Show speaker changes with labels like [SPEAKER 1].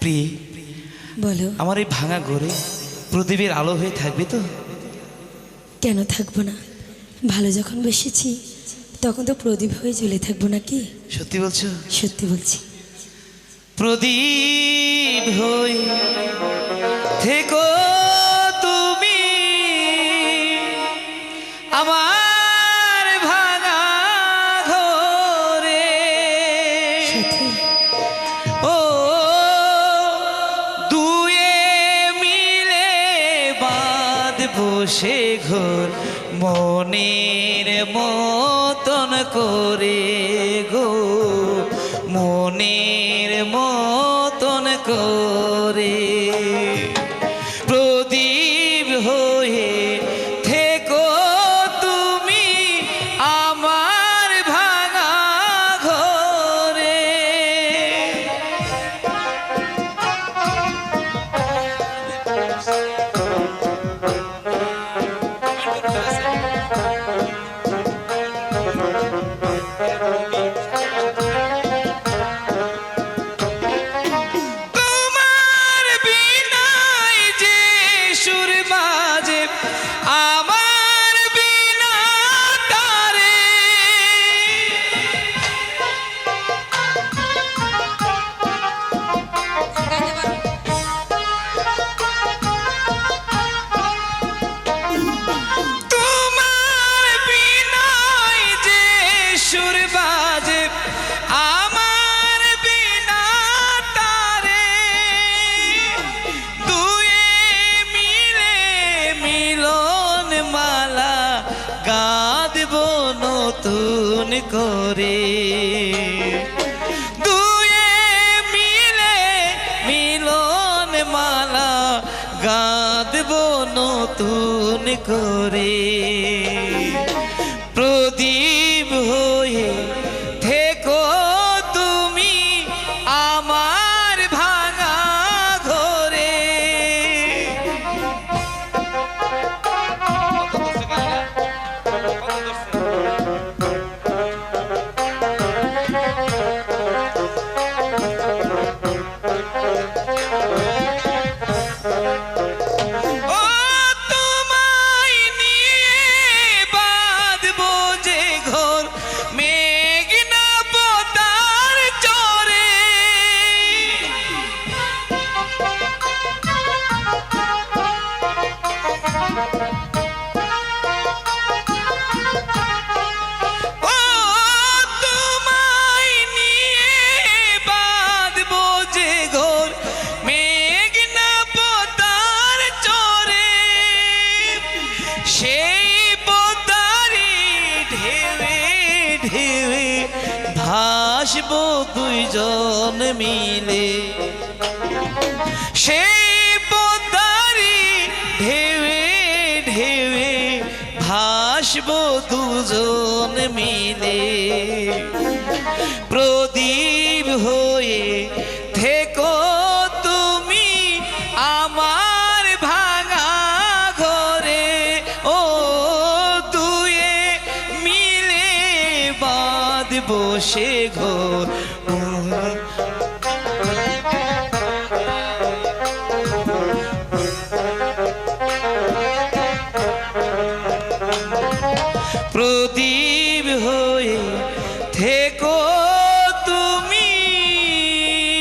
[SPEAKER 1] প্রিয়
[SPEAKER 2] বলো।
[SPEAKER 1] আমার এই ভাঙা ঘরে প্রদীপের আলো হয়ে থাকবে তো?
[SPEAKER 2] কেন থাকব না? ভালো যখন বসেছি তখন তো প্রদীপ হয়ে জ্বলে থাকব নাকি?
[SPEAKER 1] সত্যি বলছো?
[SPEAKER 2] সত্যি বলছি।
[SPEAKER 1] প্রদীপ হই থেকো তুমি। আমার বসে ঘর মনের মতন করে গো। মনের মতন করে গাঁদব নতুন করে। দুয়ে মিলে মিলন মালা গাঁদব নতুন করে। মেঘনা দুইজন মিলে। সেই পোতারি ঢেউে ঢেউে ভাসবো দুজন মিলে। প্রদীপ হয়ে বসে ঘোর প্রদীপ হো